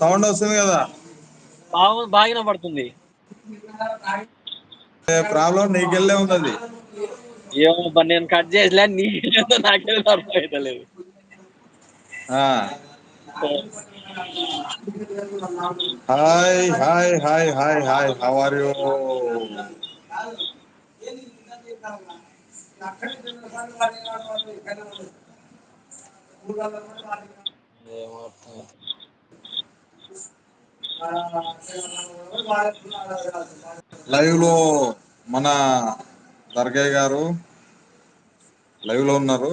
Sound వస్తుంది కదా. బాగు బాగా ఇనపడుతుంది ప్రాబ్లం నీకెళ్ళే ఉన్నది. ఏమోబ్బా నేను కట్ చేసలే నీ నాకే అర్థమైతలేదు. ఆ. Hi hi hi hi hi how are you? ఏమో లైవ్లో మన దర్గయ్య గారు లైవ్లో ఉన్నారు.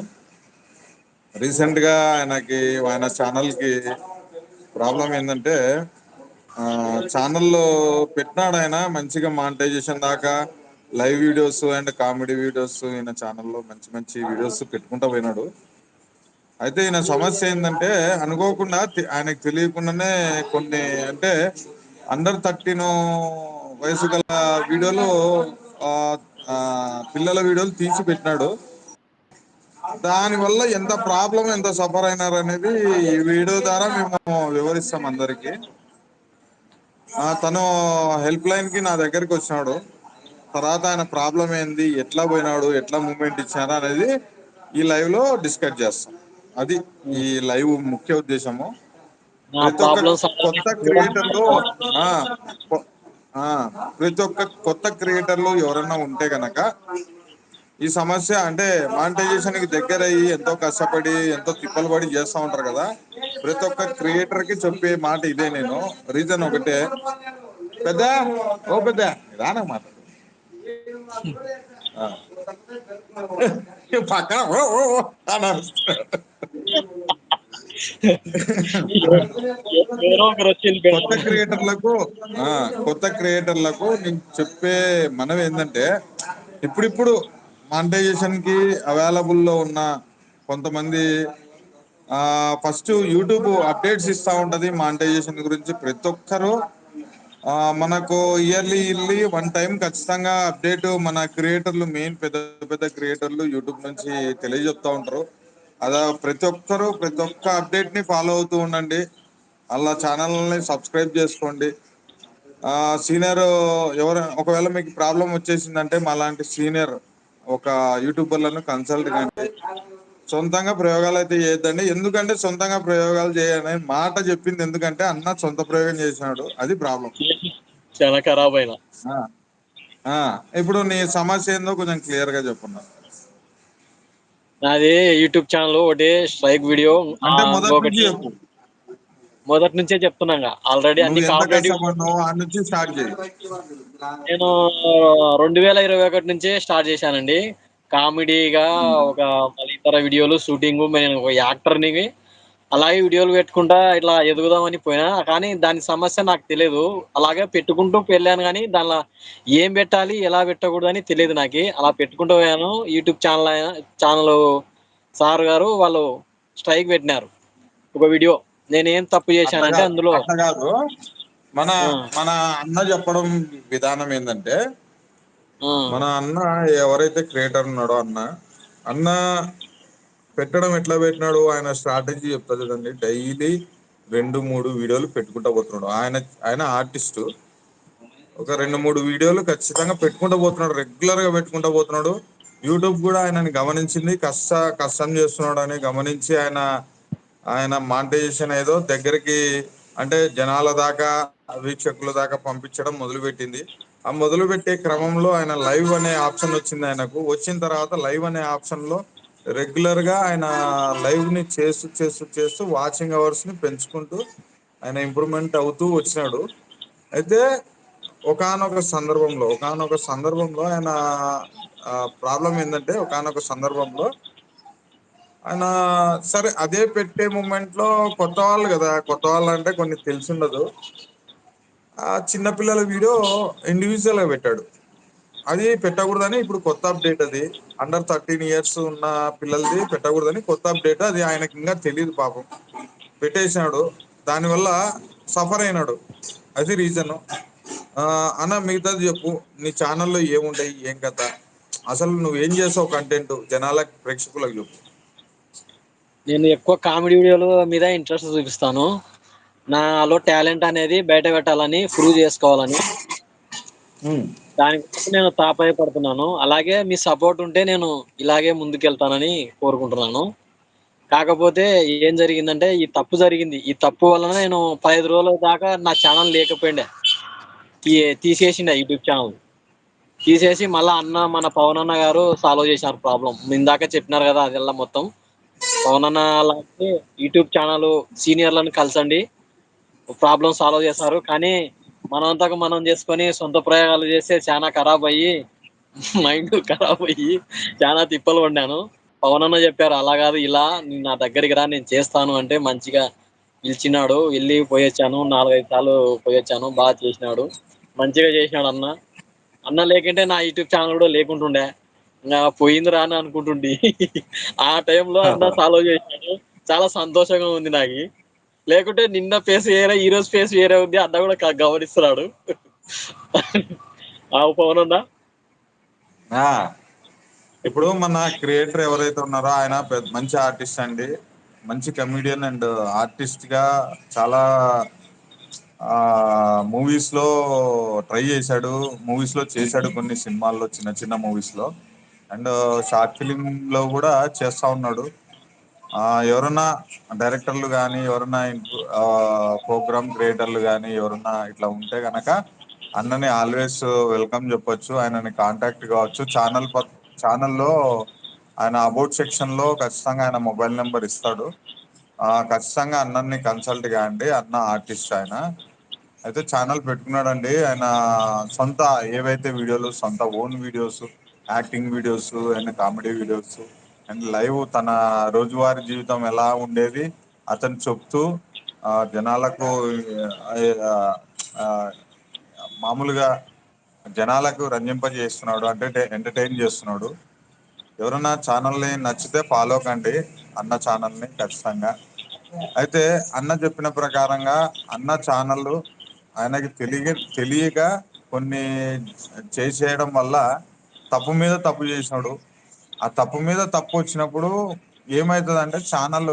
రీసెంట్గా ఆయనకి ఆయన ఛానల్కి ప్రాబ్లం ఏంటంటే ఆ ఛానల్లో పెట్టినాడు ఆయన మంచిగా మానిటైజేషన్ దాకా live videos and comedy videos ఈయన ఛానల్లో మంచి మంచి వీడియోస్ పెట్టుకుంటా పోయినాడు. అయితే ఈయన సమస్య ఏంటంటే అనుకోకుండా ఆయనకు తెలియకుండానే కొన్ని అంటే అండర్ థర్టీన్ వయసు గల వీడియోలు పిల్లల వీడియోలు తీసి పెట్టినాడు దానివల్ల ఎంత ప్రాబ్లం ఎంత సఫర్ అయినారు అనేది ఈ వీడియో ద్వారా మేము వివరిస్తాం అందరికి. తను హెల్ప్ లైన్కి నా దగ్గరికి వచ్చినాడు. తర్వాత ఆయన ప్రాబ్లం ఏంది ఎట్లా పోయినాడు ఎట్లా మూమెంట్ ఇచ్చారు అనేది ఈ లైవ్లో డిస్కస్ చేస్తాం. అది ఈ లైవ్ ముఖ్య ఉద్దేశము. ప్రతి ఒక్క ప్రాబ్లమ్స్ కొత్త క్రియేటర్లు ఆ, కొ- ఆ, ప్రతి ఒక్క కొత్త క్రియేటర్లు ఎవరన్నా ఉంటే గనక ఈ సమస్య అంటే మానిటైజేషన్కి దగ్గర అయ్యి ఎంతో కష్టపడి ఎంతో తిప్పలు పడి చేస్తా ఉంటారు కదా. ప్రతి ఒక్క క్రియేటర్కి చెప్పే మాట ఇదే నేను. రీజన్ ఒకటే. పెద్ద ఓ పెద్ద రానా మాట. ఆ. పక్కన ఓ ఓ ఓ కొత్త క్రియేటర్లకు కొత్త క్రియేటర్లకు నేను చెప్పే మనం ఏంటంటే ఇప్పుడిప్పుడు మానిటైజేషన్కి అవైలబుల్లో ఉన్న కొంతమంది ఆ ఫస్ట్ యూట్యూబ్ అప్డేట్స్ ఇస్తా ఉంటది మానిటైజేషన్ గురించి ప్రతి ఒక్కరు. ఆ మనకు ఇయర్లీ ఇయర్లీ వన్ టైం ఖచ్చితంగా అప్డేట్ మన క్రియేటర్లు మెయిన్ పెద్ద పెద్ద క్రియేటర్లు యూట్యూబ్ నుంచి తెలియజెప్తా ఉంటారు. అదా ప్రతి ఒక్కరు ప్రతి ఒక్క అప్డేట్ని ఫాలో అవుతూ ఉండండి. అలా ఛానల్ని సబ్స్క్రైబ్ చేసుకోండి. సీనియర్ ఎవరు ఒకవేళ మీకు ప్రాబ్లం వచ్చేసిందంటే మాలాంటి సీనియర్ ఒక యూట్యూబర్లను కన్సల్ట్ కండి. సొంతంగా ప్రయోగాలు అయితే చేయొద్దండి. ఎందుకంటే సొంతంగా ప్రయోగాలు చేయని మాట చెప్పింది ఎందుకంటే అన్న సొంత ప్రయోగం చేసినాడు. అది ప్రాబ్లం చాలా ఖరాబ్ అయినా ఇప్పుడు నీ సమస్య ఏందో కొంచెం క్లియర్గా చెప్పున్నా నాది యూట్యూబ్ ఛానల్ ఒకటి స్ట్రైక్ వీడియో. అంటే మొదటి నుంచి చెప్తున్నాగా. ఆల్రెడీ అన్ని నేను రెండు వేల ఇరవై ఒకటి నుంచే స్టార్ట్ చేశానండి. కామెడీగా ఒక మళ్ళీ ఇతర వీడియోలు షూటింగ్ నేను ఒక యాక్టర్ని అలాగే వీడియోలు పెట్టుకుంటా ఇట్లా ఎదుగుదామని పోయినా కానీ దాని సమస్య నాకు తెలియదు అలాగే పెట్టుకుంటూ వెళ్ళాను కానీ దానిలో ఏం పెట్టాలి ఎలా పెట్టకూడదు అని తెలియదు నాకు. అలా పెట్టుకుంటూ పోయాను. యూట్యూబ్ ఛానల్ ఛానల్ సార్ గారు వాళ్ళు స్ట్రైక్ పెట్టినారు. ఒక వీడియో. నేనేం తప్పు చేశానంటే అట్లా అందులో మన. మన అన్న చెప్పడం విధానం ఏంటంటే మన అన్న ఎవరైతే క్రియేటర్ ఉన్నాడో అన్న అన్న పెట్టడం ఎట్లా పెట్టినాడు? ఆయన స్ట్రాటజీ చెప్తా చూడండి. డైలీ రెండు మూడు వీడియోలు పెట్టుకుంటా పోతున్నాడు. ఆయన ఆయన ఆర్టిస్ట్ ఒక రెండు మూడు వీడియోలు ఖచ్చితంగా పెట్టుకుంటూ పోతున్నాడు. రెగ్యులర్గా పెట్టుకుంటూ పోతున్నాడు. యూట్యూబ్ కూడా ఆయనని గమనించింది. కష్ట కష్టం చేస్తున్నాడు అని గమనించి ఆయన ఆయన మానిటైజేషన్ ఏదో దగ్గరికి అంటే జనాల దాకా వీక్షకుల దాకా పంపించడం మొదలుపెట్టింది. ఆ మొదలు పెట్టే క్రమంలో ఆయన లైవ్ అనే ఆప్షన్ వచ్చింది ఆయనకు. వచ్చిన తర్వాత లైవ్ అనే ఆప్షన్లో రెగ్యులర్గా ఆయన లైవ్ని చేస్తూ చేస్తూ చేస్తూ వాచింగ్ అవర్స్ని పెంచుకుంటూ ఆయన ఇంప్రూవ్మెంట్ అవుతూ వచ్చినాడు. అయితే ఒకనొక సందర్భంలో ఒకానొక సందర్భంలో ఆయన ప్రాబ్లం ఏంటంటే ఒకానొక సందర్భంలో ఆయన సరే అదే పెట్టే మూమెంట్లో కొత్త వాళ్ళు కదా కొత్త వాళ్ళు అంటే కొన్ని తెలిసి ఉండదు. ఆ చిన్నపిల్లల వీడియో ఇండివిజువల్గా పెట్టాడు. అది పెట్టకూడదని ఇప్పుడు కొత్త అప్డేట్ అది. అండర్ థర్టీన్ ఇయర్స్ ఉన్న పిల్లలది పెట్టకూడదని కొత్త అప్డేట్ అది ఆయనకి ఇంకా తెలియదు పాపం. పెట్టేసినాడు దానివల్ల సఫర్ అయినాడు. అది రీజన్ అన్న మిగతాది చెప్పు. నీ ఛానల్లో ఏముంటాయి? ఏం కథ? అసలు నువ్వు ఏం చేసావు కంటెంట్ జనాలకు ప్రేక్షకులకు చెప్పు. నేను ఎక్కువ కామెడీ వీడియోల మీద ఇంట్రెస్ట్ చూపిస్తాను. నాలో టాలెంట్ అనేది బయట పెట్టాలని ప్రూవ్ చేసుకోవాలని. దానికి నేను తాపయపడుతున్నాను అలాగే మీ సపోర్ట్ ఉంటే నేను ఇలాగే ముందుకెళ్తానని కోరుకుంటున్నాను. కాకపోతే ఏం జరిగిందంటే ఈ తప్పు జరిగింది. ఈ తప్పు వలన నేను పదిహేను రోజుల దాకా నా ఛానల్ లేకపోయిండే. ఈ తీసేసిండే యూట్యూబ్ ఛానల్. తీసేసి మళ్ళీ అన్న మన పవన్ అన్న గారు సాల్వ్ చేశారు ప్రాబ్లం ఇందాక చెప్పినారు కదా అదెల్లా మొత్తం. పవన్ అన్న లాంటి యూట్యూబ్ ఛానల్ సీనియర్లను కలిసండి. ప్రాబ్లం సాల్వ్ చేశారు. కానీ మనంతకు మనం చేసుకొని సొంత ప్రయోగాలు చేస్తే చాలా ఖరాబ్ అయ్యి మైండ్ ఖరాబ్ అయ్యి చాలా తిప్పలు పడ్డాను పవన్ అన్న చెప్పారు అలా కాదు ఇలా నీ నా దగ్గరికి రా నేను చేస్తాను అంటే మంచిగా పిలిచినాడు. వెళ్ళి పోయొచ్చాను నాలుగైదు సార్లు పోయొచ్చాను బాగా చేసినాడు. మంచిగా చేసినాడు అన్న. అన్న లేకుంటే నా యూట్యూబ్ ఛానల్ కూడా లేకుంటుండే. ఇంకా పోయిందిరా అని అనుకుంటుండి. ఆ టైంలో అన్న సాల్వ్ చేసినాడు. చాలా సంతోషంగా ఉంది నాకు. లేకుంటే నిన్న ఫేస్ వేరే ఈ రోజు ఫేస్ వేరే ఉంది అన్న కూడా గమనిస్తున్నాడు. ఆ పవన్ అన్న? ఇప్పుడు మన క్రియేటర్ ఎవరైతే ఉన్నారో ఆయన పెద్ద మంచి ఆర్టిస్ట్ అండి. మంచి కమెడియన్ అండ్ ఆర్టిస్ట్గా చాలా మూవీస్లో ట్రై చేశాడు. మూవీస్లో చేశాడు కొన్ని సినిమాల్లో చిన్న చిన్న మూవీస్లో. అండ్ షార్ట్ ఫిలిం లో కూడా చేస్తా ఉన్నాడు. ఎవరన్నా డైరెక్టర్లు కానీ ఎవరన్నా ప్రోగ్రామ్ క్రియేటర్లు కానీ ఎవరన్నా ఇట్లా ఉంటే గనక అన్నని ఆల్వేస్ వెల్కమ్ చెప్పొచ్చు ఆయనని కాంటాక్ట్ కావచ్చు. ఛానల్ ఛానల్లో ఆయన అబౌట్ సెక్షన్లో ఖచ్చితంగా ఆయన మొబైల్ నెంబర్ ఇస్తాడు. ఖచ్చితంగా అన్నని కన్సల్ట్ కాండి అన్న ఆర్టిస్ట్ ఆయన. అయితే ఛానల్ పెట్టుకున్నాడండి ఆయన సొంత ఏవైతే వీడియోలు సొంత own videos acting videos and comedy videos and live తన రోజువారీ జీవితం ఎలా ఉండేది అతను చెప్తూ జనాలకు మామూలుగా జనాలకు రంజింపజేస్తున్నాడు అంటే ఎంటర్టైన్ చేస్తున్నాడు. ఎవరైనా ఛానల్ని నచ్చితే ఫాలో కండి అన్న ఛానల్ని ఖచ్చితంగా. అయితే అన్న చెప్పిన ప్రకారంగా అన్న ఛానల్ ఆయనకి తెలియ తెలియక కొన్ని చేసేయడం వల్ల తప్పు మీద తప్పు చేసినాడు. ఆ తప్పు మీద తప్పు వచ్చినప్పుడు ఏమవుతుంది అంటే ఛానల్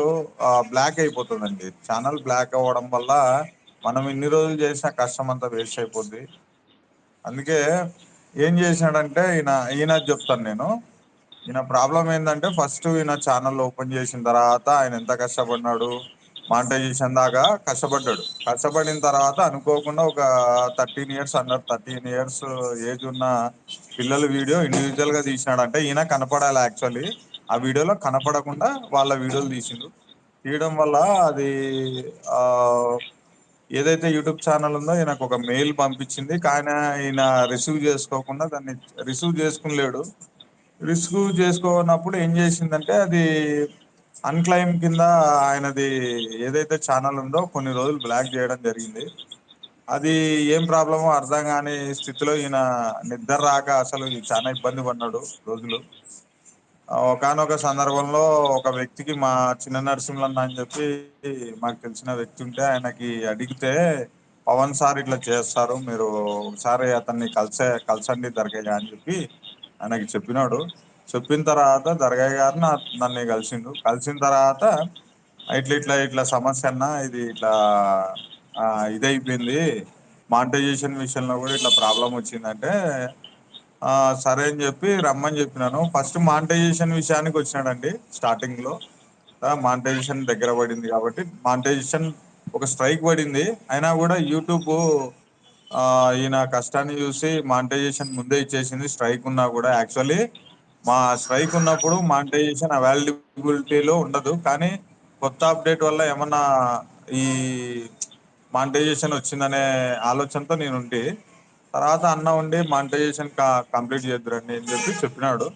బ్లాక్ అయిపోతుందండి. ఛానల్ బ్లాక్ అవ్వడం వల్ల మనం ఇన్ని రోజులు చేసిన కష్టం అంతా వేస్ట్ అయిపోద్ది. అందుకే ఏం చేసినాడంటే ఈయన ఈయన చెప్తాను నేను. ఈయన ప్రాబ్లం ఏంటంటే ఫస్ట్ ఈయన ఛానల్ ఓపెన్ చేసిన తర్వాత ఆయన ఎంత కష్టపడినాడు మానిటైజేషన్ దాకా కష్టపడ్డాడు. కష్టపడిన తర్వాత అనుకోకుండా ఒక థర్టీన్ ఇయర్స్ అన్నారు. థర్టీన్ ఇయర్స్ ఏజ్ ఉన్న పిల్లల వీడియో ఇండివిజువల్గా తీసినాడంటే ఈయన కనపడాలి యాక్చువల్లీ ఆ వీడియోలో కనపడకుండా వాళ్ళ వీడియోలు తీసిండు. తీయడం వల్ల అది ఏదైతే యూట్యూబ్ ఛానల్ ఉందో ఈయనకు ఒక మెయిల్ పంపించింది. కానీ ఈయన రిసీవ్ చేసుకోకుండా దాన్ని రిసీవ్ చేసుకునిలేడు రిసీవ్ చేసుకోనప్పుడు ఏం చేసిందంటే అది అన్క్లైమ్ కింద ఆయనది ఏదైతే ఛానల్ ఉందో కొన్ని రోజులు బ్లాక్ చేయడం జరిగింది. అది ఏం ప్రాబ్లమో అర్థం కాని స్థితిలో ఈయన నిద్ర రాక అసలు చాలా ఇబ్బంది పడ్డాడు రోజులు. ఒకనొక సందర్భంలో ఒక వ్యక్తికి మా చిన్న నరసింహన్న అని చెప్పి మాకు తెలిసిన వ్యక్తి ఉంటే ఆయనకి అడిగితే పవన్ సార్ ఇట్లా చేస్తారు మీరు ఒకసారి అతన్ని కలిసే కలిసండి దర్గా అని చెప్పి ఆయనకి చెప్పినాడు. చెప్పిన తర్వాత దర్గాయ్ గారు నన్ను కలిసిండు. కలిసిన తర్వాత ఇట్లా ఇట్లా ఇట్లా సమస్య అన్న ఇది ఇట్లా ఇదైపోయింది. మానిటైజేషన్ విషయంలో కూడా ఇట్లా ప్రాబ్లం వచ్చిందంటే సరే అని చెప్పి రమ్మని చెప్పినాను. ఫస్ట్ మానిటైజేషన్ విషయానికి వచ్చినాడండి స్టార్టింగ్లో. మానిటైజేషన్ దగ్గర పడింది కాబట్టి మానిటైజేషన్ ఒక స్ట్రైక్ పడింది. అయినా కూడా యూట్యూబ్ ఈయన కష్టాన్ని చూసి మానిటైజేషన్ ముందే ఇచ్చేసింది. స్ట్రైక్ ఉన్నా కూడా యాక్చువల్లీ మా స్ట్రైక్ ఉన్నప్పుడు మానిటైజేషన్ అవైలబిలిటీలో ఉండదు. కానీ కొత్త అప్డేట్ వల్ల ఏమన్నా ఈ మానిటైజేషన్ వచ్చిందనే ఆలోచనతో నేను ఉండి తర్వాత అన్న ఉండి మానిటైజేషన్ కంప్లీట్ చేద్దురండి అని చెప్పి చెప్పినాడు.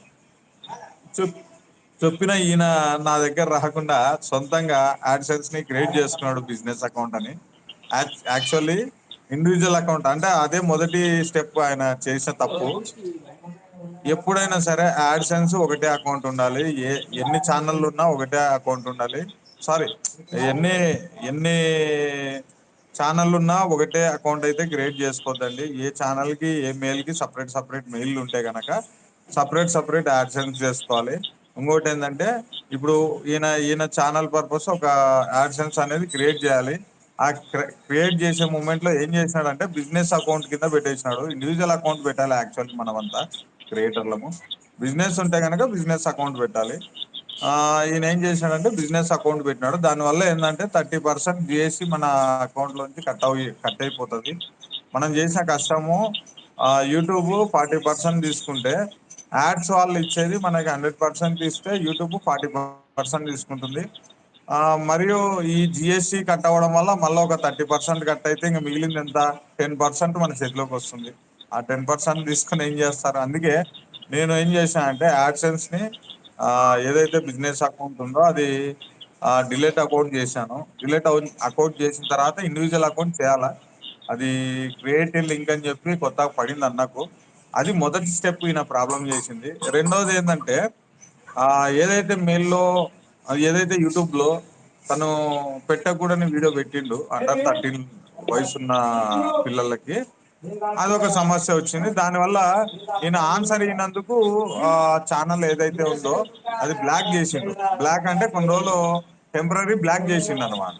చెప్పిన ఈయన నా దగ్గర రాకుండా సొంతంగా యాడ్సెన్స్ని క్రియేట్ చేసుకున్నాడు బిజినెస్ అకౌంట్ అని. యాక్చువల్లీ ఇండివిజువల్ అకౌంట్ అంటే అదే మొదటి స్టెప్ ఆయన చేసిన తప్పు. ఎప్పుడైనా సరే యాడ్సెన్స్ ఒకటే అకౌంట్ ఉండాలి. ఏ ఎన్ని ఛానళ్ళు ఉన్నా ఒకటే అకౌంట్ ఉండాలి. సారీ ఎన్ని ఎన్ని ఛానళ్ళు ఉన్నా ఒకటే అకౌంట్ అయితే క్రియేట్ చేసుకోవద్దండి. ఏ ఛానల్కి ఏ మెయిల్కి సపరేట్ సపరేట్ మెయిల్ ఉంటే గనక సపరేట్ సపరేట్ యాడ్సెన్స్ చేసుకోవాలి. ఇంకోటి ఏంటంటే ఇప్పుడు ఈయన ఈయన ఛానల్ పర్పస్ ఒక యాడ్సెన్స్ అనేది క్రియేట్ చేయాలి. ఆ క్రియేట్ చేసే మూమెంట్లో ఏం చేసినాడంటే బిజినెస్ అకౌంట్ కింద పెట్టేసినాడు. ఇండివిజువల్ అకౌంట్ పెట్టాలి యాక్చువల్ మనమంతా. క్రియేటర్లము. బిజినెస్ ఉంటే కనుక బిజినెస్ అకౌంట్ పెట్టాలి. ఈయన ఏం చేశాడంటే బిజినెస్ అకౌంట్ పెట్టినాడు. దాని వల్ల ఏంటంటే థర్టీ పర్సెంట్ జిఎస్టి మన అకౌంట్ లోంచి కట్ అవి కట్ అయిపోతుంది. మనం చేసిన కష్టము యూట్యూబ్ ఫార్టీ పర్సెంట్ తీసుకుంటే యాడ్స్ వాళ్ళు ఇచ్చేది మనకి హండ్రెడ్ పర్సెంట్ ఇస్తే యూట్యూబ్ ఫార్టీ పర్సెంట్ తీసుకుంటుంది. మరియు ఈ జిఎస్టి కట్ అవ్వడం వల్ల మళ్ళీ ఒక థర్టీ పర్సెంట్ కట్ అయితే ఇంకా మిగిలింది ఎంత? టెన్ పర్సెంట్ మన చేతిలోకి వస్తుంది. ఆ టెన్ పర్సెంట్ తీసుకుని ఏం చేస్తారు? అందుకే నేను ఏం చేశానంటే యాడ్సెన్స్ని ఏదైతే బిజినెస్ అకౌంట్ ఉందో అది డిలేట్ అకౌంట్ చేశాను. డిలేట్ అకౌంట్ చేసిన తర్వాత ఇండివిజువల్ అకౌంట్ చేయాలా? అది క్రియేట్ లింక్ అని చెప్పి కొత్తగా పడింది అన్నకు. అది మొదటి స్టెప్ ఈయన ప్రాబ్లం చేసింది. రెండవది ఏంటంటే ఏదైతే మెయిల్లో ఏదైతే యూట్యూబ్లో తను పెట్టకూడని వీడియో పెట్టిండు అండర్ థర్టీన్ వయసున్న పిల్లలకి అదొక సమస్య వచ్చింది. దానివల్ల ఈయన ఆన్సర్ అయినందుకు ఆ ఛానల్ ఏదైతే ఉందో అది బ్లాక్ చేసిండు. బ్లాక్ అంటే కొన్ని రోజులు టెంపరరీ బ్లాక్ చేసిండు అనమాట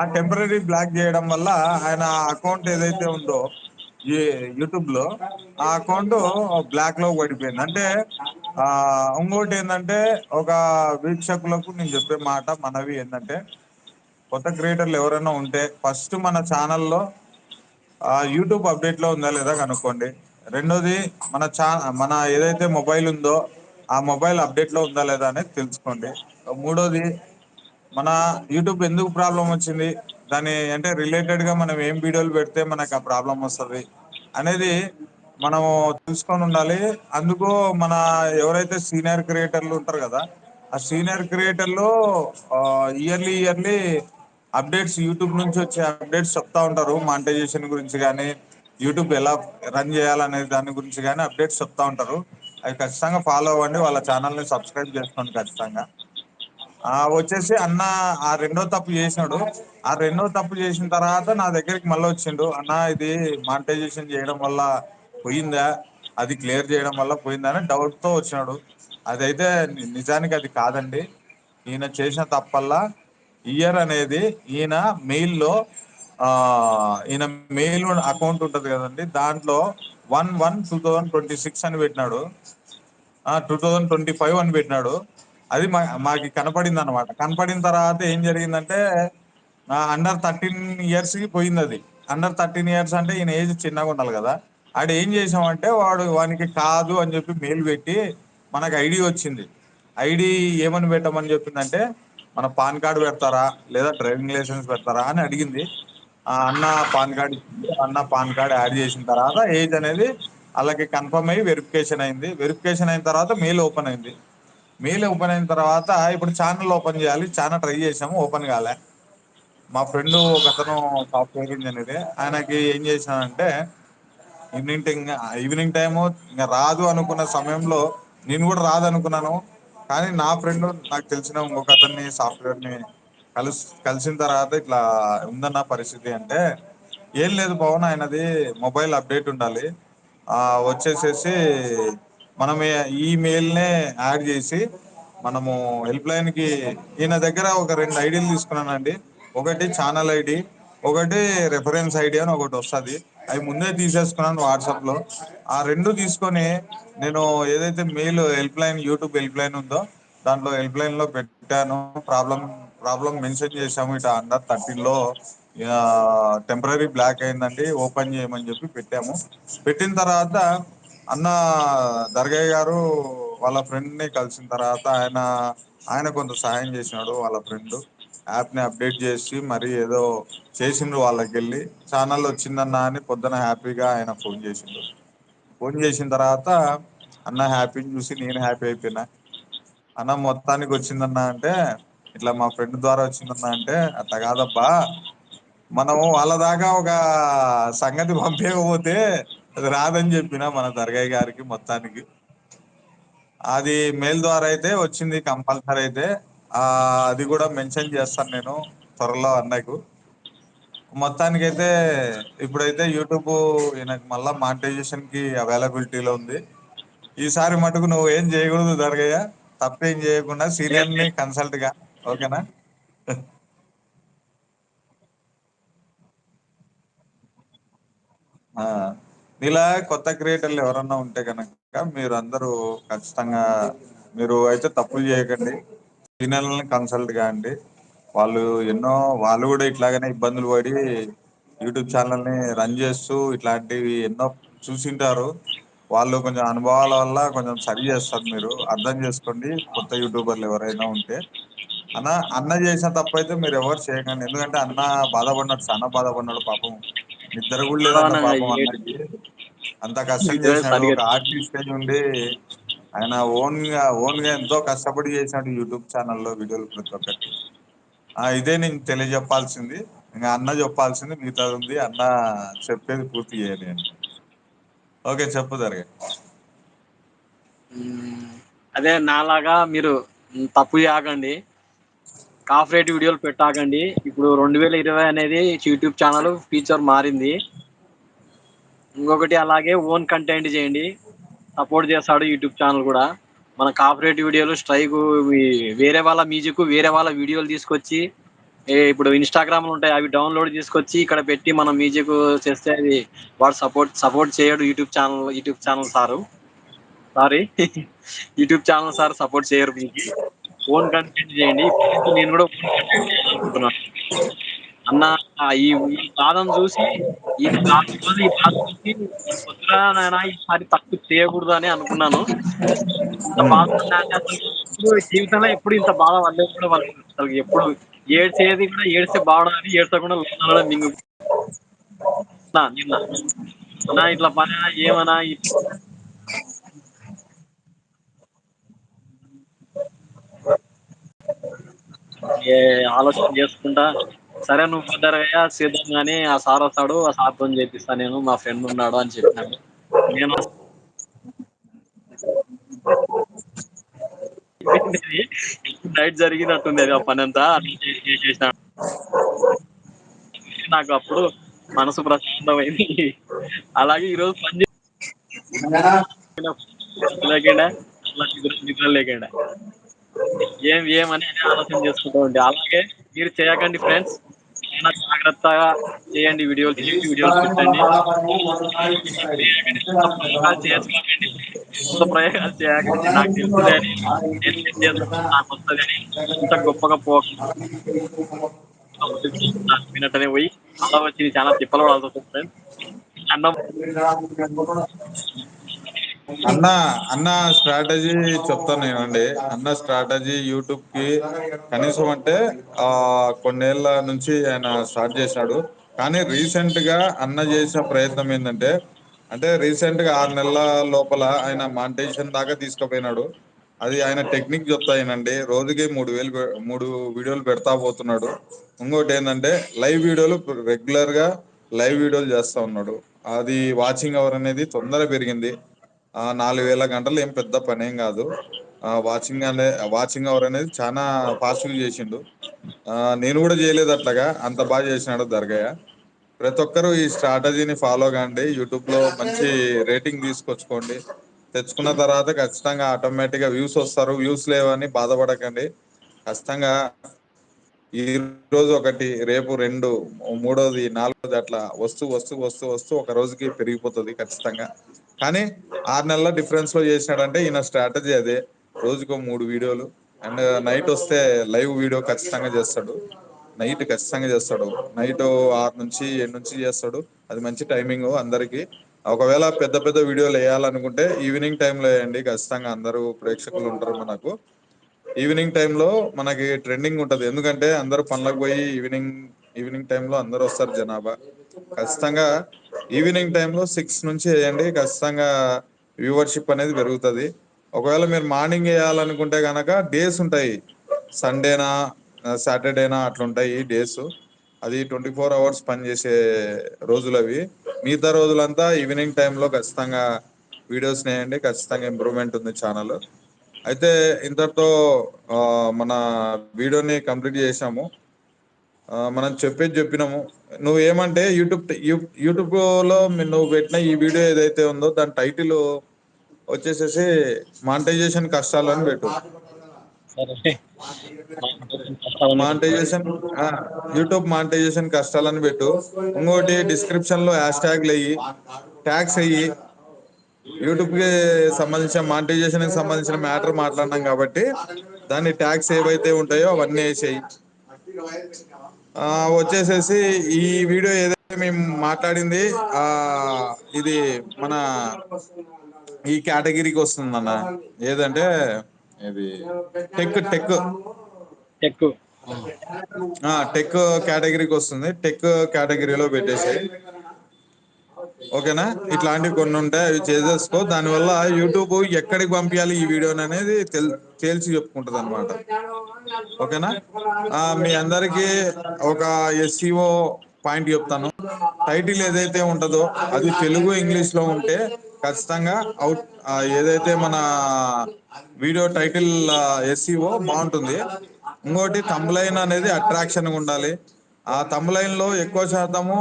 ఆ టెంపరరీ బ్లాక్ చేయడం వల్ల ఆయన అకౌంట్ ఏదైతే ఉందో ఈ యూట్యూబ్లో ఆ అకౌంట్ బ్లాక్లో పడిపోయింది. అంటే ఆ ఇంకోటి ఏంటంటే ఒక వీక్షకులకు నేను చెప్పే మాట మనవి ఏంటంటే కొత్త క్రియేటర్లు ఎవరైనా ఉంటే ఫస్ట్ మన ఛానల్లో యూట్యూబ్ అప్డేట్లో ఉందా లేదా కనుక్కోండి. రెండోది మన చా మన ఏదైతే మొబైల్ ఉందో ఆ మొబైల్ అప్డేట్లో ఉందా లేదా అనేది తెలుసుకోండి. మూడోది మన యూట్యూబ్ ఎందుకు ప్రాబ్లం వచ్చింది? దాని అంటే రిలేటెడ్గా మనం ఏం వీడియోలు పెడితే మనకు ఆ ప్రాబ్లం వస్తుంది అనేది మనము తెలుసుకొని ఉండాలి. అందుకు మన ఎవరైతే సీనియర్ క్రియేటర్లు ఉంటారు కదా ఆ సీనియర్ క్రియేటర్లు ఇయర్లీ ఇయర్లీ అప్డేట్స్ యూట్యూబ్ నుంచి వచ్చే అప్డేట్స్ చెప్తా ఉంటారు. మాంటైజేషన్ గురించి కానీ యూట్యూబ్ ఎలా రన్ చేయాలనే దాని గురించి కానీ అప్డేట్స్ చెప్తా ఉంటారు. అవి ఖచ్చితంగా ఫాలో అవ్వండి. వాళ్ళ ఛానల్ని సబ్స్క్రైబ్ చేసుకోండి ఖచ్చితంగా. ఆ వచ్చేసి అన్న ఆ రెండో తప్పు చేసినాడు. ఆ రెండో తప్పు చేసిన తర్వాత నా దగ్గరికి మళ్ళీ వచ్చిండు. అన్న ఇది మానిటైజేషన్ చేయడం వల్ల పోయిందా? అది క్లియర్ చేయడం వల్ల పోయిందా? అని డౌట్తో వచ్చినాడు. అదైతే నిజానికి అది కాదండి. ఈయన చేసిన తప్పల్లా ఇయర్ అనేది ఈయన మెయిల్లో ఈయన మెయిల్ అకౌంట్ ఉంటది కదండి. దాంట్లో one one two thousand twenty six అని పెట్టినాడు. టూ థౌజండ్ ట్వంటీ ఫైవ్ అని పెట్టినాడు. అది మా మాకు కనపడింది అనమాట కనపడిన తర్వాత ఏం జరిగిందంటే అండర్ థర్టీన్ ఇయర్స్కి పోయింది అది. అండర్ థర్టీన్ ఇయర్స్ అంటే ఈయన ఏజ్ చిన్నగా ఉండాలి కదా. ఆడ ఏం చేసామంటే వాడు వానికి కాదు అని చెప్పి మెయిల్ పెట్టి మనకు ఐడి వచ్చింది. ఐడి ఏమని పెట్టమని చెప్పిందంటే మన పాన్ కార్డు పెడతారా? లేదా డ్రైవింగ్ లైసెన్స్ పెడతారా? అని అడిగింది. ఆ అన్న పాన్ కార్డ్ అన్న పాన్ కార్డ్ యాడ్ చేసిన తర్వాత ఏజ్ అనేది అలాగే కన్ఫర్మ్ అయ్యి వెరిఫికేషన్ అయింది. వెరిఫికేషన్ అయిన తర్వాత మెయిల్ ఓపెన్ అయింది. మెయిల్ ఓపెన్ అయిన తర్వాత ఇప్పుడు ఛానల్ ఓపెన్ చేయాలి. ఛానల్ ట్రై చేసాము ఓపెన్ కాలే. మా ఫ్రెండ్ ఒక అతను సాఫ్ట్వేర్ ఇంజనీర్. ఆయనకి ఏం చేశానంటే ఈవినింగ్ టైం ఈవినింగ్ టైము ఇంకా రాదు అనుకున్న సమయంలో నేను కూడా రాదు అనుకున్నాను కానీ నా ఫ్రెండ్ నాకు తెలిసిన ఇంకొక అతన్ని సాఫ్ట్వేర్ని కలిసి కలిసిన తర్వాత ఇట్లా ఉందన్న పరిస్థితి అంటే ఏం లేదు పవన్ ఆయనది మొబైల్ అప్డేట్ ఉండాలి. ఆ వచ్చేసేసి మనం ఈ మెయిల్ నే యాడ్ చేసి మనము హెల్ప్ లైన్కి ఈయన దగ్గర ఒక రెండు ఐడియాలు తీసుకున్నానండి. ఒకటి ఛానల్ ఐడి ఒకటి రెఫరెన్స్ ఐడి అని ఒకటి వస్తుంది. అవి ముందే తీసేసుకున్నాను వాట్సాప్లో ఆ రెండు తీసుకొని నేను ఏదైతే mail help line YouTube help line ఉందో దాంట్లో హెల్ప్ లైన్లో పెట్టాను. ప్రాబ్లం ప్రాబ్లం మెన్షన్ చేశాము. ఇట అండర్ థర్టీన్లో ఆ టెంపరరీ బ్లాక్ అయిందండి. ఓపెన్ చేయమని చెప్పి పెట్టాము. పెట్టిన తర్వాత అన్న దర్గయ్య గారు వాళ్ళ ఫ్రెండ్ని కలిసిన తర్వాత ఆయన ఆయన కొంత సహాయం చేసినాడు వాళ్ళ ఫ్రెండ్. యాప్ని అప్డేట్ చేసి మరి ఏదో చేసిండ్రు వాళ్ళకి వెళ్ళి ఛానల్ వచ్చిందన్న అని పొద్దున హ్యాపీగా ఆయన ఫోన్ చేసిండు. ఫోన్ చేసిన తర్వాత అన్న హ్యాపీని చూసి నేను హ్యాపీ అయిపోయినా. అన్న మొత్తానికి వచ్చిందన్న అంటే ఇట్లా మా ఫ్రెండ్ ద్వారా వచ్చిందన్న అంటే అట్లా కాదబ్బా. మనం వాళ్ళ దాకా ఒక సంగతి పంపేయకపోతే అది రాదని చెప్పిన మన దర్గాయ్ గారికి మొత్తానికి. అది మెయిల్ ద్వారా అయితే వచ్చింది కంపల్సరీ అయితే. అది కూడా మెన్షన్ చేస్తాను నేను త్వరలో అన్నకు మొత్తానికి అయితే ఇప్పుడైతే యూట్యూబ్ ఈయనకు మళ్ళా మాంటైజేషన్కి అవైలబిలిటీ లో ఉంది. ఈసారి మటుకు నువ్వు ఏం చేయకూడదు దొరకయ్య. తప్పేం చేయకుండా సీనియర్ని కన్సల్ట్గా ఓకేనా ఇలా కొత్త క్రియేటర్లు ఎవరన్నా ఉంటే కనుక మీరు అందరూ ఖచ్చితంగా మీరు అయితే తప్పులు చేయకండి. సీనియర్లని కన్సల్ట్ కాండి వాళ్ళు ఎన్నో వాళ్ళు కూడా ఇట్లాగనే ఇబ్బందులు పడి యూట్యూబ్ ఛానల్ని రన్ చేస్తూ ఇట్లాంటివి ఎన్నో చూసింటారు. వాళ్ళు కొంచెం అనుభవాల వల్ల కొంచెం సరి చేస్తారు మీరు. అర్థం చేసుకోండి కొత్త యూట్యూబర్లు ఎవరైనా ఉంటే. అన్న అన్న చేసిన తప్ప అయితే మీరు ఎవరు చేయకండి. ఎందుకంటే అన్న బాధపడినాడు చానా బాధపడినాడు పాపం. నిద్ర కూడా లేదన్న సాధారణంగా పాపం అన్నకి. అంత కష్టం చేసినాడు ఒక ఆర్టిస్ట్ ఉండి ఆయన ఓన్గా ఓన్గా ఎంతో కష్టపడి చేసినాడు యూట్యూబ్ ఛానల్లో వీడియోలు ప్రతి ఒక్కటి. ఇదే నేను తెలియజెప్పాల్సింది. ఇంకా అన్న చెప్పాల్సింది మిగతాది ఉంది. అన్న చెప్పేది పూర్తి చేయాలి అని ఓకే చెప్పు దర్గా. అదే నాలాగా మీరు తప్పు చేయకండి. కాఫ్ రేట్ వీడియోలు పెట్టాకండి. ఇప్పుడు రెండు వేల ఇరవై అనేది యూట్యూబ్ ఛానల్ ఫీచర్ మారింది. ఇంకొకటి అలాగే ఓన్ కంటెంట్ చేయండి. సపోర్ట్ చేస్తాడు యూట్యూబ్ ఛానల్ కూడా. మన కాపరేట్ వీడియోలు స్ట్రైక్ వేరే వాళ్ళ మ్యూజిక్ వేరే వాళ్ళ వీడియోలు తీసుకొచ్చి ఇప్పుడు ఇన్స్టాగ్రామ్లు ఉంటాయి అవి డౌన్లోడ్ తీసుకొచ్చి ఇక్కడ పెట్టి మనం మ్యూజిక్ చేస్తే అది వాడు సపోర్ట్ సపోర్ట్ చేయడు YouTube channel YouTube channel sir. Sorry YouTube channel sir support చేయరు మీకు. ఓన్ కంటెంట్ చేయండి. నేను కూడా ఓన్ కంటెంట్ చేయాలనుకుంటున్నాను. అన్న ఈ ఈ బాధను చూసి ఈ బాధ ఈ బాధ చూసి వద్దురా ఈసారి తప్పు చేయకూడదు అని అనుకున్నాను. ఇంత బాధ అసలు ఎప్పుడు జీవితంలో ఎప్పుడు ఇంత బాధ పడలేదు కూడా వాళ్ళు అసలు ఎప్పుడు ఏడ్చేది కూడా ఏడ్చే అని ఏడ్చకుండా లోనాలని మింగు నా నిన్న. అన్నా ఇట్లా పని ఏమన్నా ఏ ఆలోచన చేసుకుంటా సరే నువ్వు పెద్దరయ్యా సిద్ధం కానీ ఆ సార్ వస్తాడు ఆ సార్తో చేపిస్తా నేను మా ఫ్రెండ్ ఉన్నాడు అని చెప్పినాడు. నేను నైట్ జరిగినట్టుంది అది ఆ పని అంతా అట్లా నాకు అప్పుడు మనసు ప్రశాంతమైంది. అలాగే ఈరోజు పని లేకుండా నిద్ర లేకుండా. ఏం ఏమని ఆలోచన చేసుకుంటూ ఉంటే అలాగే మీరు చేయకండి ఫ్రెండ్స్ జాగ్రత్తగా చేయండి వీడియోలు చేసి వీడియోలు పెట్టండి. ప్రయోగాలు చేసుకోకండి. ఇంత ప్రయోగాలు చేయకండి. నాకు తెలుస్తుంది అని నేను సెట్ నాకు వస్తుంది అని ఇంత గొప్పగా పో వినట్టనే పోయి అలా వచ్చి చాలా తిప్పలు పడాల్సి వస్తుంది అన్నం అన్న అన్న స్ట్రాటజీ చెప్తాను నేనండి. అన్న స్ట్రాటజీ యూట్యూబ్కి కనీసం అంటే ఆ కొన్నేళ్ళ నుంచి ఆయన స్టార్ట్ చేశాడు. కానీ రీసెంట్గా అన్న చేసిన ప్రయత్నం ఏంటంటే అంటే రీసెంట్గా ఆరు నెలల లోపల ఆయన మానిటైజేషన్ దాకా తీసుకుపోయినాడు. అది ఆయన టెక్నిక్ చెప్తాయనండి రోజుకి మూడు వేలు మూడు వీడియోలు పెడతా పోతున్నాడు. ఇంకోటి ఏంటంటే లైవ్ వీడియోలు రెగ్యులర్గా లైవ్ వీడియోలు చేస్తా ఉన్నాడు. అది వాచింగ్ అవర్ అనేది తొందర పెరిగింది. నాలుగు వేల గంటలు ఏం పెద్ద పనేం కాదు. వాచింగ్ అనే వాచింగ్ అవర్ అనేది చాలా ఫాస్ట్గా చేసిండు. నేను కూడా చేయలేదు అట్లాగా. అంత బాగా చేసినాడు దర్గయ్య. ప్రతి ఒక్కరూ ఈ స్ట్రాటజీని ఫాలో కాండి. యూట్యూబ్లో మంచి రేటింగ్ తీసుకొచ్చుకోండి. తెచ్చుకున్న తర్వాత ఖచ్చితంగా ఆటోమేటిక్గా వ్యూస్ వస్తారు. వ్యూస్ లేవని బాధపడకండి. ఖచ్చితంగా ఈ రోజు ఒకటి రేపు రెండు మూడోది నాలుగోది అట్లా వస్తూ వస్తూ వస్తూ వస్తూ ఒక రోజుకి పెరిగిపోతుంది ఖచ్చితంగా. కానీ ఆరు నెలల డిఫరెన్స్లో చేసినాడంటే ఈయన స్ట్రాటజీ అదే. రోజుకో మూడు వీడియోలు. అండ్ నైట్ వస్తే లైవ్ వీడియో ఖచ్చితంగా చేస్తాడు. నైట్ ఖచ్చితంగా చేస్తాడు. నైట్ ఆరు నుంచి ఏడు నుంచి చేస్తాడు. అది మంచి టైమింగ్ అందరికి. ఒకవేళ పెద్ద పెద్ద వీడియోలు వేయాలనుకుంటే ఈవినింగ్ టైంలో వేయండి. ఖచ్చితంగా అందరూ ప్రేక్షకులు ఉంటారు మనకు. ఈవినింగ్ టైంలో మనకి ట్రెండింగ్ ఉంటుంది. ఎందుకంటే అందరూ పనులకు పోయి ఈవినింగ్ ఈవినింగ్ టైంలో అందరూ వస్తారు జనాభా. ఖచ్చితంగా ఈవినింగ్ టైంలో సిక్స్ నుంచి వేయండి. ఖచ్చితంగా వ్యూవర్షిప్ అనేది పెరుగుతుంది. ఒకవేళ మీరు మార్నింగ్ వేయాలనుకుంటే కనుక డేస్ ఉంటాయి. సండేనా సాటర్డేనా అట్లుంటాయి డేస్. అది ట్వంటీ ఫోర్ అవర్స్ పనిచేసే రోజులు అవి మిగతా రోజులంతా ఈవినింగ్ టైంలో ఖచ్చితంగా వీడియోస్ వేయండి ఖచ్చితంగా ఇంప్రూవ్మెంట్ ఉంది ఛానల్. అయితే ఇంతటితో మన వీడియోని కంప్లీట్ చేసాము మనం చెప్పేది చెప్పినాము. నువ్వు ఏమంటే యూట్యూబ్ యూట్యూబ్లో నువ్వు పెట్టిన ఈ వీడియో ఏదైతే ఉందో దాని టైటిల్ వచ్చేసేసి మానిటైజేషన్ కష్టాలు అని పెట్టు. మానిటైజేషన్ యూట్యూబ్ మానిటైజేషన్ కష్టాలని పెట్టు. ఇంకోటి డిస్క్రిప్షన్లో హ్యాష్ ట్యాగ్లు అయ్యి ట్యాగ్స్ అయ్యి యూట్యూబ్కి సంబంధించిన మానిటైజేషన్కి సంబంధించిన మ్యాటర్ మాట్లాడినాం కాబట్టి దాని ట్యాగ్స్ ఏవైతే ఉంటాయో అవన్నీ వేసేయి ఆ వచ్చేసేసి ఈ వీడియో ఏదైతే మేము మాట్లాడింది ఆ ఇది మన ఈ కేటగిరీకి వస్తుందన్న. ఏదంటే ఇది టెక్ టెక్. టెక్. ఆ టెక్ కేటగిరీకి వస్తుంది. టెక్ కేటగిరీలో పెట్టేసాయి ఓకేనా? ఇట్లాంటివి కొన్ని ఉంటాయి అవి చేసేసుకో. దానివల్ల యూట్యూబ్ ఎక్కడికి పంపించాలి ఈ వీడియోని అనేది తెల్ తేల్చి చెప్పుకుంటది అనమాట ఓకేనా? మీ అందరికి ఒక ఎస్సీఓ పాయింట్ చెప్తాను. టైటిల్ ఏదైతే ఉంటుందో అది తెలుగు ఇంగ్లీష్లో ఉంటే ఖచ్చితంగా అవుట్ ఏదైతే మన వీడియో టైటిల్ ఎస్సీఓ బాగుంటుంది. ఇంకోటి తమ్లైన్ అనేది అట్రాక్షన్ ఉండాలి. ఆ తమ్లైన్లో ఎక్కువ శాతము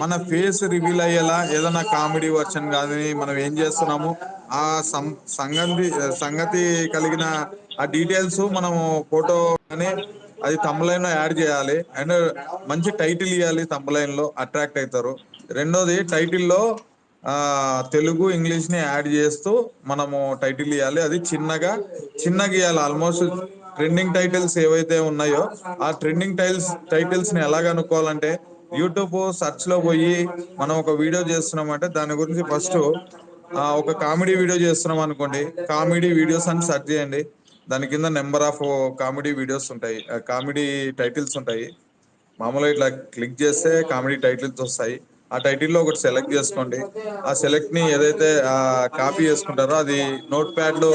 మన ఫేస్ రివీల్ అయ్యేలా ఏదైనా కామెడీ వర్షన్ కానీ మనం ఏం చేస్తున్నాము ఆ సం సంగతి సంగతి కలిగిన ఆ డీటెయిల్స్ మనము ఫోటో అని అది తమ్లైన్లో యాడ్ చేయాలి. అండ్ మంచి టైటిల్ ఇవ్వాలి తమ్లైన్లో అట్రాక్ట్ అవుతారు రెండోది టైటిల్లో తెలుగు ఇంగ్లీష్ని యాడ్ చేస్తూ మనము టైటిల్ ఇవ్వాలి అది చిన్నగా చిన్నగా ఇవ్వాలి ఆల్మోస్ట్ ట్రెండింగ్ టైటిల్స్ ఏవైతే ఉన్నాయో ఆ ట్రెండింగ్ టైల్స్ టైటిల్స్ని ఎలా కనుక్కోవాలంటే యూట్యూబ్ సర్చ్లో పోయి మనం ఒక వీడియో చేస్తున్నాం అంటే దాని గురించి ఫస్ట్ ఒక కామెడీ వీడియో చేస్తున్నాం అనుకోండి. కామెడీ వీడియోస్ అని సెర్చ్ చేయండి. దాని కింద నెంబర్ ఆఫ్ కామెడీ వీడియోస్ ఉంటాయి. కామెడీ టైటిల్స్ ఉంటాయి. మామూలుగా ఇట్లా క్లిక్ చేస్తే కామెడీ టైటిల్స్ వస్తాయి. ఆ టైటిల్లో ఒకటి సెలెక్ట్ చేసుకోండి. ఆ సెలెక్ట్ని ఏదైతే కాపీ చేసుకుంటారో అది నోట్ ప్యాడ్లో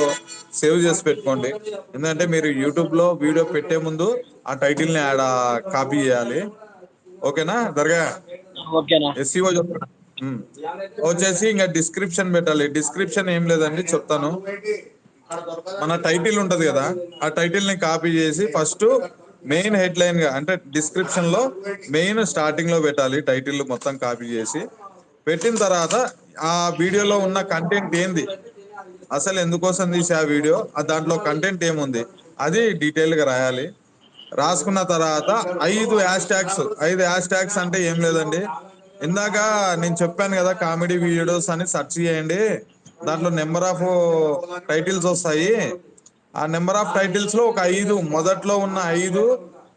సేవ్ చేసి పెట్టుకోండి. ఎందుకంటే మీరు యూట్యూబ్లో వీడియో పెట్టే ముందు ఆ టైటిల్ని ఆడ కాపీ చేయాలి. ఓకేనా? దర్గా? ఎస్సీఓ చెప్తున్నా. ఉమ్. వచ్చేసి ఇంకా డిస్క్రిప్షన్ పెట్టాలి. డిస్క్రిప్షన్ ఏం లేదండి చెప్తాను. మన టైటిల్ ఉంటది కదా ఆ టైటిల్ని కాపీ చేసి ఫస్ట్ మెయిన్ హెడ్ లైన్గా అంటే డిస్క్రిప్షన్లో మెయిన్ స్టార్టింగ్లో పెట్టాలి టైటిల్ మొత్తం కాపీ చేసి. పెట్టిన తర్వాత ఆ వీడియోలో ఉన్న కంటెంట్ ఏంది? అసలు ఎందుకోసం తీసి ఆ వీడియో? ఆ దాంట్లో కంటెంట్ ఏముంది? అది డీటెయిల్గా రాయాలి. రాసుకున్న తర్వాత ఐదు హ్యాష్ ట్యాగ్స్ ఐదు హ్యాష్ ట్యాగ్స్ అంటే ఏం లేదండి. ఇందాక నేను చెప్పాను కదా కామెడీ వీడియోస్ అని సెర్చ్ చేయండి. దాంట్లో నెంబర్ ఆఫ్ టైటిల్స్ వస్తాయి. ఆ నెంబర్ ఆఫ్ టైటిల్స్లో ఒక ఐదు మొదట్లో ఉన్న ఐదు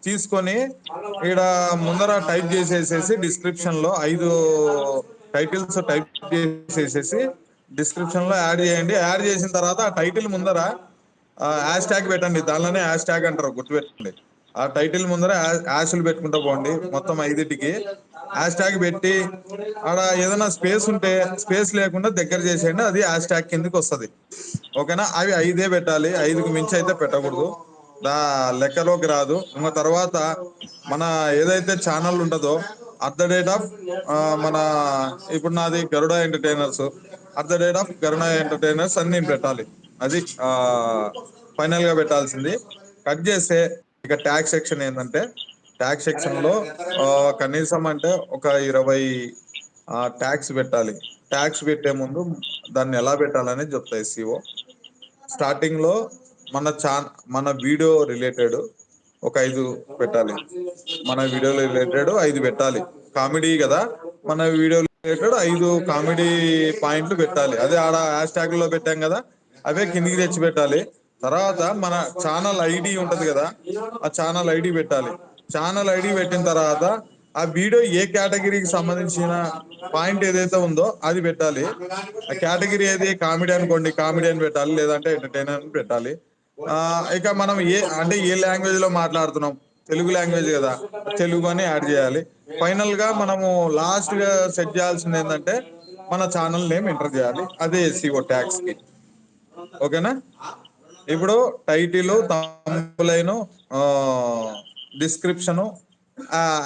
తీసుకొని ఇక్కడ ముందర టైప్ చేసేసేసి డిస్క్రిప్షన్లో ఐదు టైటిల్స్ టైప్ చేసేసేసి డిస్క్రిప్షన్లో యాడ్ చేయండి. యాడ్ చేసిన తర్వాత ఆ టైటిల్ ముందర హ్యాష్ ట్యాగ్ పెట్టండి. దానిలోనే హ్యాష్ ట్యాగ్ అంటారు గుర్తుపెట్టండి ఆ టైటిల్ ముందర హ్యాష్లు పెట్టుకుంటా పోండి. మొత్తం ఐదుటికి. హ్యాష్ ట్యాగ్ పెట్టి ఆడ ఏదైనా స్పేస్ ఉంటే స్పేస్ లేకుండా దగ్గర చేసేయండి. అది హ్యాష్ ట్యాగ్ కిందకి వస్తుంది. ఓకేనా? అవి ఐదే పెట్టాలి. ఐదుకి మించి అయితే పెట్టకూడదు. దా లెక్కలోకి రాదు. ఇంకా తర్వాత మన ఏదైతే ఛానల్ ఉంటుందో అట్ ద డేట్ ఆఫ్ మన ఇప్పుడు నాది Garuda entertainers at the rate of Garuda entertainers అని నేను పెట్టాలి. అది ఫైనల్గా పెట్టాల్సింది. కట్ చేస్తే ఇక ట్యాగ్ సెక్షన్ ఏంటంటే ట్యాక్స్ సెక్షన్లో కనీసం అంటే ఒక ఇరవై ట్యాక్స్ పెట్టాలి. ట్యాక్స్ పెట్టే ముందు దాన్ని ఎలా పెట్టాలనేది చెప్తాయి సిఓ స్టార్టింగ్లో మన ఛాన్ మన వీడియో రిలేటెడ్ ఒక ఐదు పెట్టాలి. మన వీడియో రిలేటెడ్ ఐదు పెట్టాలి. కామెడీ కదా మన వీడియో రిలేటెడ్ ఐదు కామెడీ పాయింట్లు పెట్టాలి. అదే ఆడ హ్యాష్ ట్యాగ్లో పెట్టాం కదా అవే కిందికి తెచ్చి పెట్టాలి. తర్వాత మన ఛానల్ ఐడి ఉంటది కదా ఆ ఛానల్ ఐడి పెట్టాలి. ఛానల్ ఐడి పెట్టిన తర్వాత ఆ వీడియో ఏ కేటగిరీకి సంబంధించిన పాయింట్ ఏదైతే ఉందో అది పెట్టాలి. ఆ కేటగిరీ ఏది? కామెడీ అనుకోండి కామెడీ అని పెట్టాలి లేదంటే ఎంటర్టైనర్ అని పెట్టాలి. ఆ ఇక మనం ఏ అంటే ఏ లాంగ్వేజ్లో మాట్లాడుతున్నాం? తెలుగు లాంగ్వేజ్ కదా తెలుగు అని యాడ్ చేయాలి. ఫైనల్గా మనము లాస్ట్గా సెట్ చేయాల్సింది ఏంటంటే మన ఛానల్ నేమ్ ఎంటర్ చేయాలి. అదే సిఓ ట్యాక్స్కి ఓకేనా? ఇప్పుడు టైటిల్ తంబ్ ఆ డిస్క్రిప్షను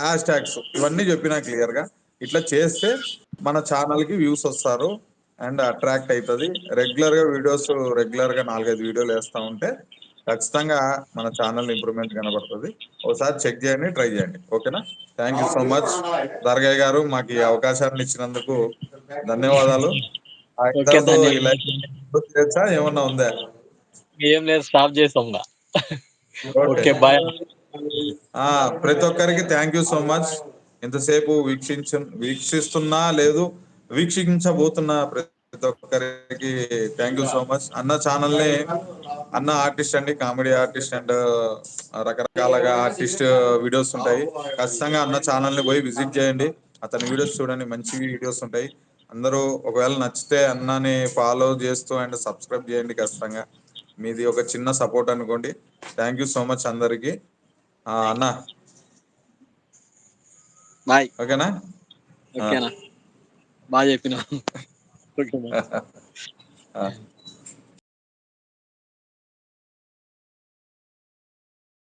హ్యాష్ ట్యాగ్స్ ఇవన్నీ చెప్పినా క్లియర్గా ఇట్లా చేస్తే మన ఛానల్కి వ్యూస్ వస్తారు అండ్ అట్రాక్ట్ అయితది. రెగ్యులర్గా వీడియోస్ రెగ్యులర్గా నాలుగైదు వీడియోలు వేస్తా ఉంటే ఖచ్చితంగా మన ఛానల్ ఇంప్రూవ్మెంట్ కనబడుతుంది. ఒకసారి చెక్ చేయండి ట్రై చేయండి. ఓకేనా? థ్యాంక్ యూ సో మచ్ దర్గయ్ గారు మాకు ఈ అవకాశాన్ని ఇచ్చినందుకు ధన్యవాదాలు. ఏమన్నా ఉందా? ఏం లేదు స్టాప్ చేసాం ఓకే బాయ్ ప్రతి ఒక్కరికి థ్యాంక్ యూ సో మచ్ ఇంతసేపు వీక్షించ వీక్షిస్తున్నా లేదు వీక్షించబోతున్నా ప్రతి ఒక్కరికి థ్యాంక్ యూ సో మచ్ అన్న ఛానల్ని అన్న ఆర్టిస్ట్ అండి కామెడీ ఆర్టిస్ట్ అండ్ రకరకాలుగా ఆర్టిస్ట్ వీడియోస్ ఉంటాయి. ఖచ్చితంగా అన్న ఛానల్ని పోయి విజిట్ చేయండి. అతని వీడియోస్ చూడండి మంచి వీడియోస్ ఉంటాయి. అందరూ ఒకవేళ నచ్చితే అన్నని ఫాలో చేస్తూ అండ్ సబ్స్క్రైబ్ చేయండి ఖచ్చితంగా. మీది ఒక చిన్న సపోర్ట్ అనుకోండి. థ్యాంక్ యూ సో మచ్ అందరికి. అన్న. బాయ్ ఓకేనా? ఓకేనా? బాగా చెప్పినా ఓకే ఆ.